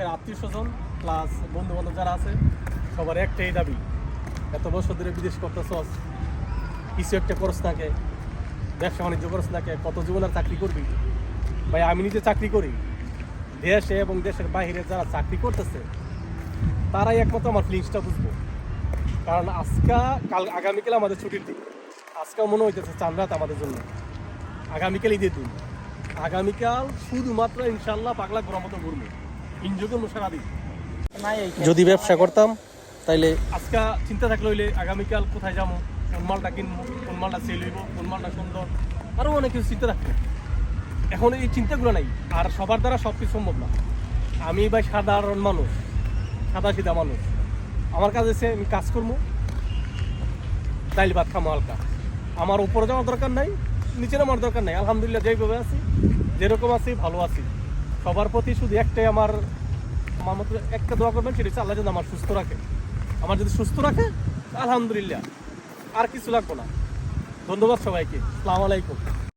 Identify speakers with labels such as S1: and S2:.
S1: দেশের আত্মীয় স্বজন প্লাস বন্ধু বান্ধব যারা আছে, সবার একটাই দাবি, এত বছর ধরে বিদেশ করতেছস কিছু একটা খরচ নাকে? ব্যবসা বাণিজ্য খরচ নাকে? কত জীবন আর চাকরি করবি? ভাই, আমি নিজে চাকরি করি। দেশে এবং দেশের বাইরে যারা চাকরি করতেছে, তারাই একমাত্র আমার ফিলিংসটা বুঝব। কারণ আজকা, কাল, আগামীকাল আমাদের ছুটির দিন। আজকাল মনে হইতেছে চান রাত আমাদের জন্য। আগামীকাল ঈদের দিন। আগামীকাল শুধুমাত্র ইনশাল্লাহ পাগলা ঘোরার মতো ঘুরবো। যদি ব্যবসা করতাম তাইলে আজকা চিন্তা থাকলে হইলে আগামীকাল কোথায় যাব? কোন মালটা কিনবো? কোন মালটা সেল হইব? কোন মালটা সুন্দর? আরও অনেক কিছু চিন্তা থাকতো এখন এই চিন্তাগুলো নাই আর সবার দ্বারা সব কিছু সম্ভব না। আমি ভাই সাধারণ মানুষ সাদা সিধা মানুষ। আমার কাজ এসে আমি কাজ করব ডাইল ভাত খামো হালকা। আমার উপরে যাওয়ার দরকার নাই নিচে নামার দরকার নাই। আলহামদুলিল্লাহ যেইভাবে আছি যেরকম আছি ভালো আছি। সবার প্রতি শুধু একটাই আমার আমার মতো একটা দোয়া করবেন, সেটা হচ্ছে আল্লাহ যেন আমার সুস্থ রাখে। আমার যদি সুস্থ রাখে, আলহামদুলিল্লাহ, আর কিছু লাগবো না। ধন্যবাদ সবাইকে। আসসালামু আলাইকুম।